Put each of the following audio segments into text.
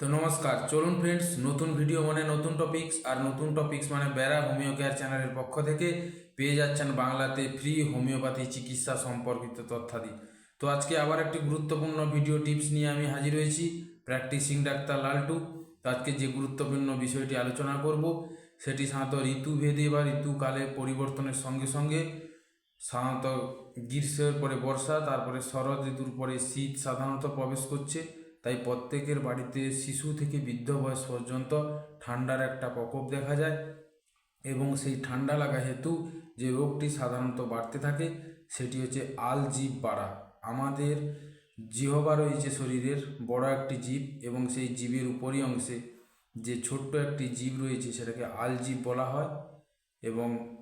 তো নমস্কার, চলুন ফ্রেন্ডস নতুন ভিডিও মানে নতুন টপিকস আর নতুন টপিকস মানে বেড়া হোমিও কেয়ার চ্যানেলের পক্ষ থেকে পেয়ে যাচ্ছেন বাংলাতে ফ্রি হোমিওপ্যাথি চিকিৎসা সম্পর্কিত তথ্যাদি। তো আজকে আবার একটি গুরুত্বপূর্ণ ভিডিও টিপস নিয়ে আমি হাজির হয়েছি প্র্যাকটিসিং ডাক্তার লালটু। তো আজকে যে গুরুত্বপূর্ণ বিষয়টি আলোচনা করব, সেটি সাধারণত ঋতুভেদে বা ঋতুকালে পরিবর্তনের সঙ্গে সঙ্গে, সাধারণত গ্রীষ্মের পরে বর্ষা, তারপরে শরৎ ঋতুর পরে শীত সাধারণত প্রবেশ করছে। তাই প্রত্যেকের বাড়িতে শিশু থেকে বৃদ্ধ বয়স পর্যন্ত ঠান্ডার একটা প্রকোপ দেখা যায় এবং সেই ঠান্ডা লাগা হেতু যে রোগটি সাধারণত বাড়তে থাকে সেটি হচ্ছে আল জীব বাড়া। আমাদের জিহবা রয়েছে শরীরের বড় একটি জীব এবং সেই জীবের উপরি অংশে যে ছোট্ট একটি জীব রয়েছে সেটাকে আল জীব বলা হয় এবং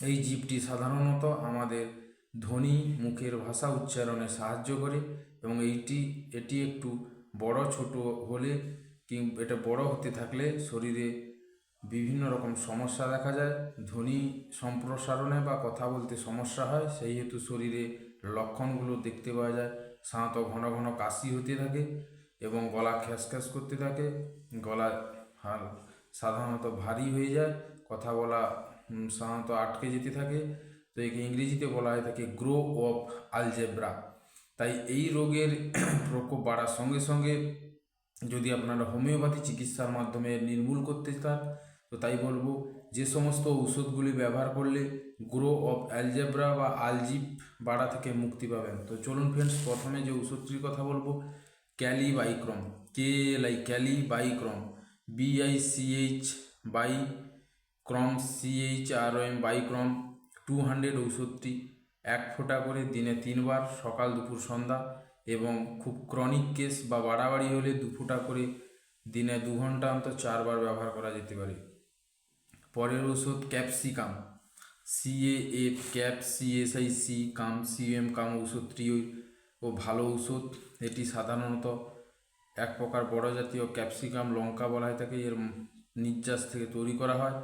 এই জীবটি সাধারণত আমাদের ধ্বনি, মুখের ভাষা উচ্চারণে সাহায্য করে এবং এইটি, এটি একটু বড়, ছোট হলে কি, এটা বড় হতে থাকলে শরীরে বিভিন্ন রকম সমস্যা দেখা যায়। ধ্বনি সম্প্রসারণে বা কথা বলতে সমস্যা হয়, সেই হেতু শরীরে লক্ষণগুলো দেখতে পাওয়া যায়। সাধারণত ঘন ঘন কাশি হতে থাকে এবং গলা খ্যাস করতে থাকে। গলা সাধারণত ভারী হয়ে যায়, কথা বলা সাধারণত আটকে যেতে থাকে। তো একে ইংরেজিতে বলা হয়ে থাকে গ্রো অফ আলজেব্রা। তাই এই রোগের প্রকোপ বাড়ার সঙ্গে সঙ্গে যদি আপনারা হোমিওপ্যাথি চিকিৎসার মাধ্যমে নির্মূল করতে চান, তো তাই বলব যে সমস্ত ওষুধগুলি ব্যবহার করলে গ্রো অফ অ্যালজেব্রা বা আলজিপ বাড়া থেকে মুক্তি পাবেন। তো চলুন ফ্রেন্ডস প্রথমে যে ওষুধটির কথা বলব kali bichrom K L I kali bichrom B I C H bichrom C H R M bichrom two hundred ওষুধটি এক ফোঁটা করে দিনে তিনবার সকাল দুপুর সন্ধ্যা এবং খুব ক্রনিক কেস বা বাড়াবাড়ি হলে দু ফোঁটা করে দিনে দু ঘণ্টা অন্তর চারবার ব্যবহার করা যেতে পারে। পরের ওষুধ capsicum C A F cap C S I C cum C M cum ওষুধটি ও ভালো ওষুধ এটি সাধারণত এক প্রকার বড় জাতীয় ক্যাপসিকাম লঙ্কা বলা হয় থাকে এর নির্যাস থেকে তৈরি করা হয়।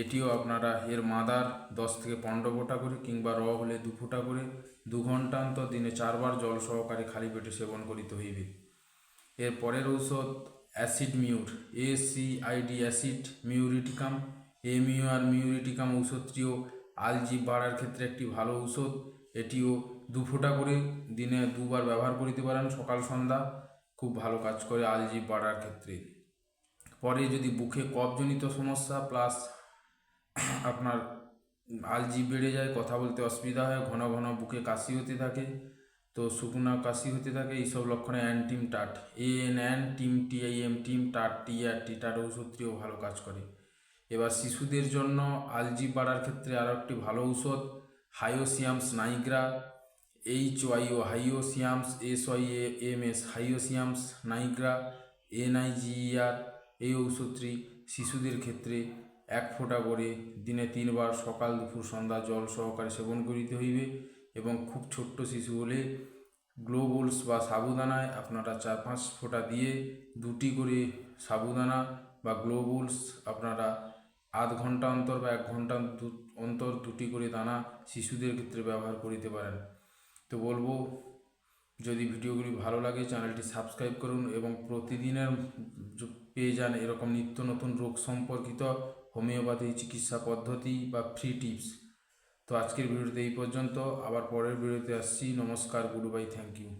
এটিও আপনারা এর মাদার দশ থেকে পনেরো ফোঁটা করে কিংবা র হলে দু ফোঁটা করে দু ঘণ্টা অন্তর দিনে চারবার জল সহকারে খালি পেটে সেবন করিতে হইবে। এর পরের ঔষধ acid mur A C I D acid muriaticum. M U R muriaticum ঔষধটিও আলজি বাড়ার ক্ষেত্রে একটি ভালো ঔষধ। এটিও দু ফোঁটা করে দিনে দুবার ব্যবহার করিতে পারেন সকাল, সন্ধ্যা। খুব ভালো কাজ করে আলজি বাড়ার ক্ষেত্রে। পরে যদি বুকে কফজনিত সমস্যা প্লাস আপনার আলজি বেড়ে যায়, কথা বলতে অসুবিধা হয়, ঘন ঘন বুকে কাশি হতে থাকে, তো শুকনা কাশি হতে থাকে, এইসব লক্ষণে অ্যান্টিম টাট, A N an team T I am, team টাট, টি আর টি, টাট ওষুধটিও ভালো কাজ করে। এবার শিশুদের জন্য আলজি বাড়ার ক্ষেত্রে আরও একটি ভালো ঔষধ, hyoscyamus niger, H Y O hyoscyamus, S Y A M S, hyoscyamus niger N I G R এই ঔষধটি শিশুদের ক্ষেত্রে এক ফোঁটা করে দিনে তিনবার সকাল, দুপুর, সন্ধ্যা জল সহকারে সেবন করিতে হইবে এবং খুব ছোট্ট শিশু হলে গ্লোবুলস বা সাবুদানায় আপনারা চার পাঁচ ফোঁটা দিয়ে দুটি করে সাবুদানা বা গ্লোবুলস আপনারা আধ ঘণ্টা অন্তর বা এক ঘণ্টা অন্তর দুটি করে দানা শিশুদের ক্ষেত্রে ব্যবহার করিতে পারেন। তো বলব, যদি ভিডিওগুলি ভালো লাগে চ্যানেলটি সাবস্ক্রাইব করুন এবং প্রতিদিনের পেয়ে যান এরকম নিত্য নতুন রোগ সম্পর্কিত হোমিওপ্যাথি চিকিৎসা পদ্ধতি বা ফ্রি টিপস তো আজকের ভিডিওতে এই পর্যন্ত, আবার পরের ভিডিওতে আসছি। নমস্কার, গুড বাই থ্যাংক ইউ